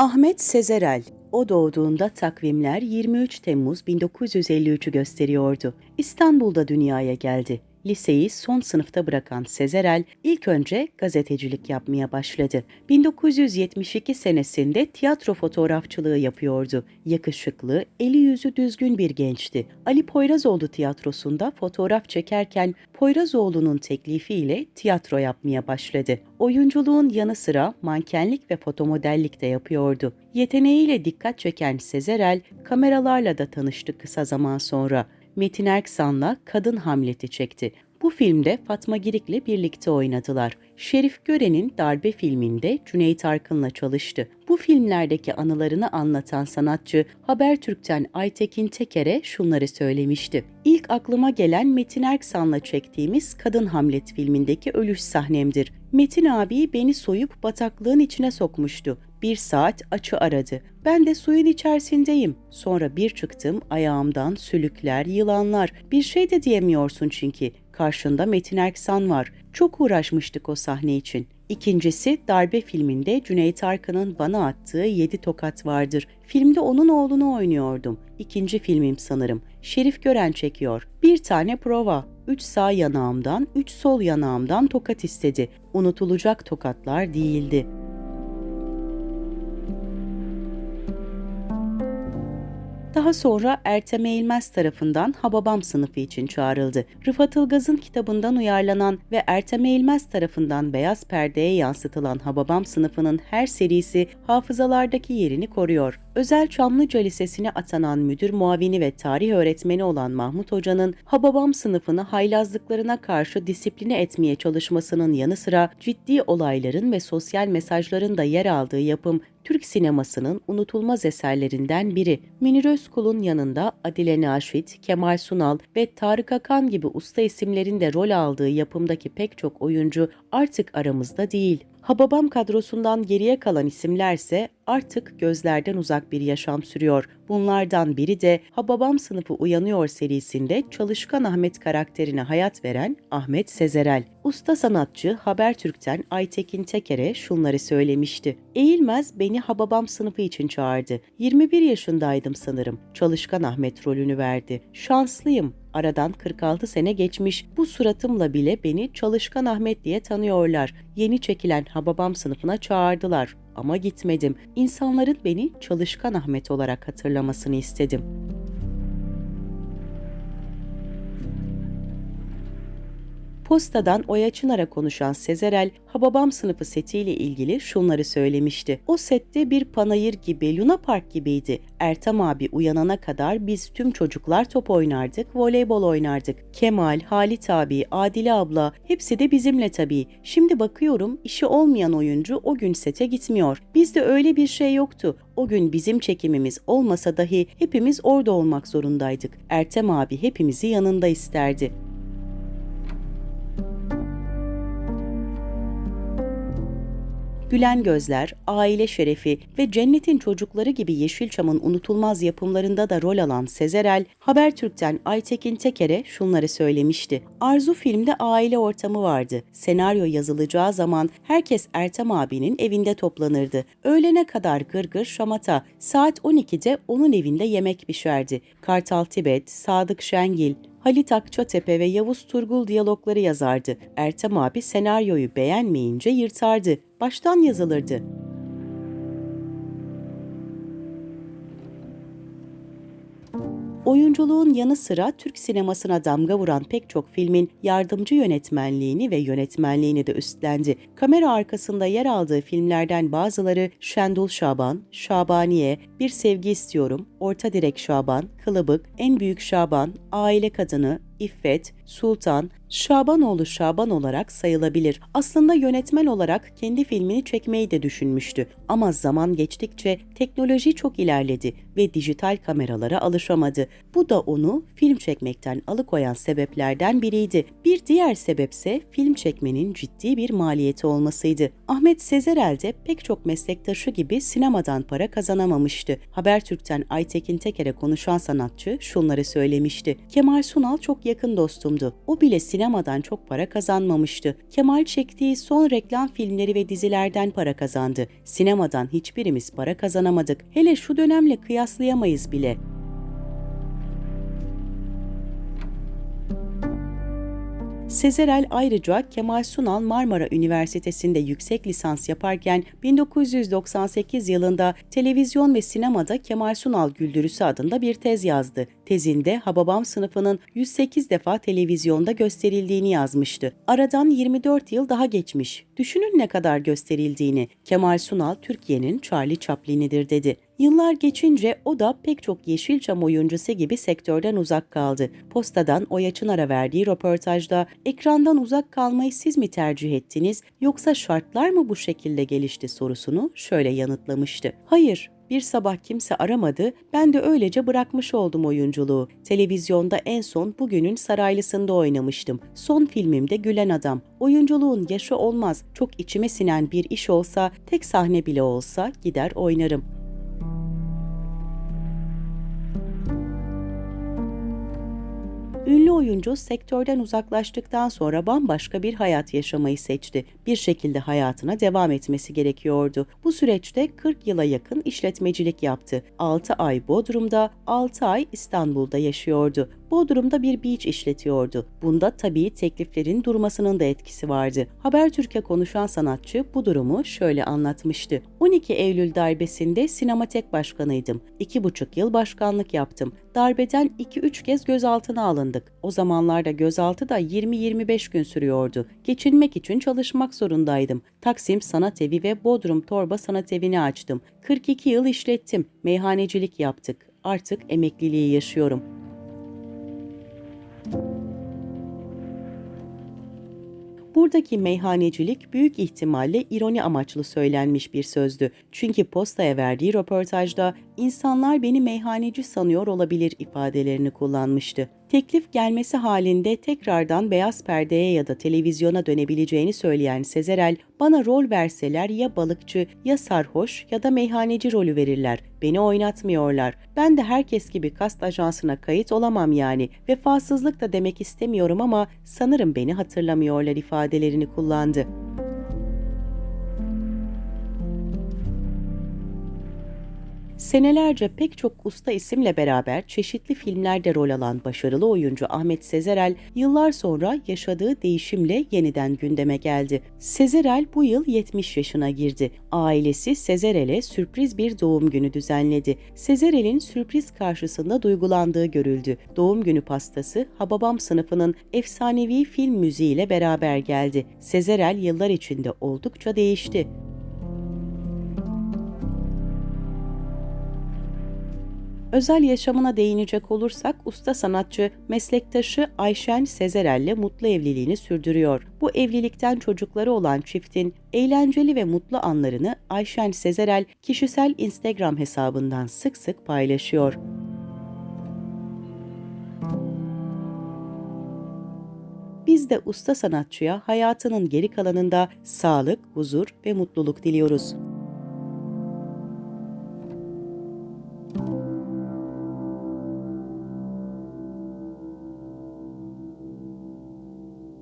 Ahmet Sezerel o doğduğunda takvimler 23 Temmuz 1953'ü gösteriyordu. İstanbul'da dünyaya geldi. Liseyi son sınıfta bırakan Sezerel ilk önce gazetecilik yapmaya başladı. 1972 senesinde tiyatro fotoğrafçılığı yapıyordu. Yakışıklı, eli yüzü düzgün bir gençti. Ali Poyrazoğlu tiyatrosunda fotoğraf çekerken Poyrazoğlu'nun teklifiyle tiyatro yapmaya başladı. Oyunculuğun yanı sıra mankenlik ve fotomodellik de yapıyordu. Yeteneğiyle dikkat çeken Sezerel kameralarla da tanıştı kısa zaman sonra. Metin Erksan'la Kadın Hamlet'i çekti. Bu filmde Fatma Girik'le birlikte oynadılar. Şerif Gören'in Darbe filminde Cüneyt Arkın'la çalıştı. Bu filmlerdeki anılarını anlatan sanatçı Habertürk'ten Aytekin Teker'e şunları söylemişti. İlk aklıma gelen Metin Erksan'la çektiğimiz Kadın Hamlet filmindeki ölüş sahnemdir. Metin abi beni soyup bataklığın içine sokmuştu. Bir saat açı aradı. Ben de suyun içerisindeyim. Sonra bir çıktım ayağımdan sülükler, yılanlar. Bir şey de diyemiyorsun çünkü. Karşında Metin Erksan var. Çok uğraşmıştık o sahne için. İkincisi Darbe filminde Cüneyt Arkın'ın bana attığı yedi tokat vardır. Filmde onun oğlunu oynuyordum. İkinci filmim sanırım. Şerif Gören çekiyor. Bir tane prova. Üç sağ yanağımdan, üç sol yanağımdan tokat istedi. Unutulacak tokatlar değildi. Daha sonra Ertem Eğilmez tarafından Hababam sınıfı için çağrıldı. Rıfat Ilgaz'ın kitabından uyarlanan ve Ertem Eğilmez tarafından beyaz perdeye yansıtılan Hababam sınıfının her serisi hafızalardaki yerini koruyor. Özel Çamlıca Lisesi'ne atanan müdür muavini ve tarih öğretmeni olan Mahmut Hoca'nın Hababam sınıfını haylazlıklarına karşı disipline etmeye çalışmasının yanı sıra ciddi olayların ve sosyal mesajların da yer aldığı yapım Türk sinemasının unutulmaz eserlerinden biri. Münir Özkul'un yanında Adile Naşit, Kemal Sunal ve Tarık Akan gibi usta isimlerin de rol aldığı yapımdaki pek çok oyuncu artık aramızda değil. Hababam kadrosundan geriye kalan isimlerse artık gözlerden uzak bir yaşam sürüyor. Bunlardan biri de Hababam sınıfı uyanıyor serisinde Çalışkan Ahmet karakterine hayat veren Ahmet Sezerel. Usta sanatçı Habertürk'ten Aytekin Teker'e şunları söylemişti. Eğilmez beni Hababam sınıfı için çağırdı. 21 yaşındaydım sanırım. Çalışkan Ahmet rolünü verdi. Şanslıyım. Aradan 46 sene geçmiş. Bu suratımla bile beni Çalışkan Ahmet diye tanıyorlar. Yeni çekilen Hababam sınıfına çağırdılar ama gitmedim. İnsanların beni Çalışkan Ahmet olarak hatırlamasını istedim. Postadan Oya Çınar'a konuşan Sezerel, Hababam sınıfı setiyle ilgili şunları söylemişti. O sette bir panayır gibi, Luna Park gibiydi. Ertem abi uyanana kadar biz tüm çocuklar top oynardık, voleybol oynardık. Kemal, Halit abi, Adile abla hepsi de bizimle tabii. Şimdi bakıyorum işi olmayan oyuncu o gün sete gitmiyor. Bizde öyle bir şey yoktu. O gün bizim çekimimiz olmasa dahi hepimiz orada olmak zorundaydık. Ertem abi hepimizi yanında isterdi. Gülen Gözler, Aile Şerefi ve Cennetin Çocukları gibi Yeşilçam'ın unutulmaz yapımlarında da rol alan Sezerel, Habertürk'ten Aytekin Teker'e şunları söylemişti. Arzu filmde aile ortamı vardı. Senaryo yazılacağı zaman herkes Ertem abinin evinde toplanırdı. Öğlene kadar gırgır şamata, saat 12'de onun evinde yemek pişerdi. Kartal Tibet, Sadık Şengil, Halit Akçatepe ve Yavuz Turgul diyalogları yazardı. Ertem abi senaryoyu beğenmeyince yırtardı. Baştan yazılırdı. Oyunculuğun yanı sıra Türk sinemasına damga vuran pek çok filmin yardımcı yönetmenliğini ve yönetmenliğini de üstlendi. Kamera arkasında yer aldığı filmlerden bazıları Şendul Şaban, Şabaniye, Bir Sevgi İstiyorum, Orta Direk Şaban, Kılıbık, En Büyük Şaban, Aile Kadını, İffet, Sultan, Şabanoğlu Şaban olarak sayılabilir. Aslında yönetmen olarak kendi filmini çekmeyi de düşünmüştü. Ama zaman geçtikçe teknoloji çok ilerledi ve dijital kameralara alışamadı. Bu da onu film çekmekten alıkoyan sebeplerden biriydi. Bir diğer sebepse film çekmenin ciddi bir maliyeti olmasıydı. Ahmet Sezerel de pek çok meslektaşı gibi sinemadan para kazanamamıştı. Habertürk'ten Aytekin Teker'e konuşan sanatçı şunları söylemişti. Kemal Sunal çok yakın dostumdu. O bile sinemadan çok para kazanmamıştı. Kemal çektiği son reklam filmleri ve dizilerden para kazandı. Sinemadan hiçbirimiz para kazanamadık. Hele şu dönemle kıyaslayamayız bile. Sezerel ayrıca Kemal Sunal Marmara Üniversitesi'nde yüksek lisans yaparken 1998 yılında televizyon ve sinemada Kemal Sunal Güldürüsü adında bir tez yazdı. Tezinde Hababam sınıfının 108 defa televizyonda gösterildiğini yazmıştı. Aradan 24 yıl daha geçmiş. Düşünün ne kadar gösterildiğini. Kemal Sunal Türkiye'nin Charlie Chaplin'idir dedi. Yıllar geçince o da pek çok Yeşilçam oyuncusu gibi sektörden uzak kaldı. Postadan Oya Çınar'a verdiği röportajda ekrandan uzak kalmayı siz mi tercih ettiniz yoksa şartlar mı bu şekilde gelişti sorusunu şöyle yanıtlamıştı. Hayır, bir sabah kimse aramadı, ben de öylece bırakmış oldum oyunculuğu. Televizyonda en son bugünün Saraylısı'nda oynamıştım. Son filmimde Gülen Adam. Oyunculuğun yaşı olmaz, çok içime sinen bir iş olsa, tek sahne bile olsa gider oynarım. Ünlü oyuncu sektörden uzaklaştıktan sonra bambaşka bir hayat yaşamayı seçti. Bir şekilde hayatına devam etmesi gerekiyordu. Bu süreçte 40 yıla yakın işletmecilik yaptı. 6 ay Bodrum'da, 6 ay İstanbul'da yaşıyordu. Bodrum'da bir beach işletiyordu. Bunda tabii tekliflerin durmasının da etkisi vardı. Habertürk'e konuşan sanatçı bu durumu şöyle anlatmıştı. 12 Eylül darbesinde sinematek başkanıydım. 2,5 yıl başkanlık yaptım. Darbeden 2-3 kez gözaltına alındık. O zamanlarda gözaltı da 20-25 gün sürüyordu. Geçinmek için çalışmak zorundaydım. Taksim Sanat Evi ve Bodrum Torba Sanat Evi'ni açtım. 42 yıl işlettim. Meyhanecilik yaptık. Artık emekliliği yaşıyorum. Buradaki meyhanecilik büyük ihtimalle ironi amaçlı söylenmiş bir sözdü. Çünkü postaya verdiği röportajda insanlar beni meyhaneci sanıyor olabilir ifadelerini kullanmıştı. Teklif gelmesi halinde tekrardan beyaz perdeye ya da televizyona dönebileceğini söyleyen Sezerel, bana rol verseler ya balıkçı ya sarhoş ya da meyhaneci rolü verirler. Beni oynatmıyorlar. Ben de herkes gibi kast ajansına kayıt olamam yani. Vefasızlık da demek istemiyorum ama sanırım beni hatırlamıyorlar ifadelerini kullandı. Senelerce pek çok usta isimle beraber çeşitli filmlerde rol alan başarılı oyuncu Ahmet Sezerel, yıllar sonra yaşadığı değişimle yeniden gündeme geldi. Sezerel bu yıl 70 yaşına girdi. Ailesi Sezerel'e sürpriz bir doğum günü düzenledi. Sezerel'in sürpriz karşısında duygulandığı görüldü. Doğum günü pastası Hababam sınıfının efsanevi film müziğiyle beraber geldi. Sezerel yıllar içinde oldukça değişti. Özel yaşamına değinecek olursak usta sanatçı meslektaşı Ayşen Sezerel'le mutlu evliliğini sürdürüyor. Bu evlilikten çocukları olan çiftin eğlenceli ve mutlu anlarını Ayşen Sezerel kişisel Instagram hesabından sık sık paylaşıyor. Biz de usta sanatçıya hayatının geri kalanında sağlık, huzur ve mutluluk diliyoruz.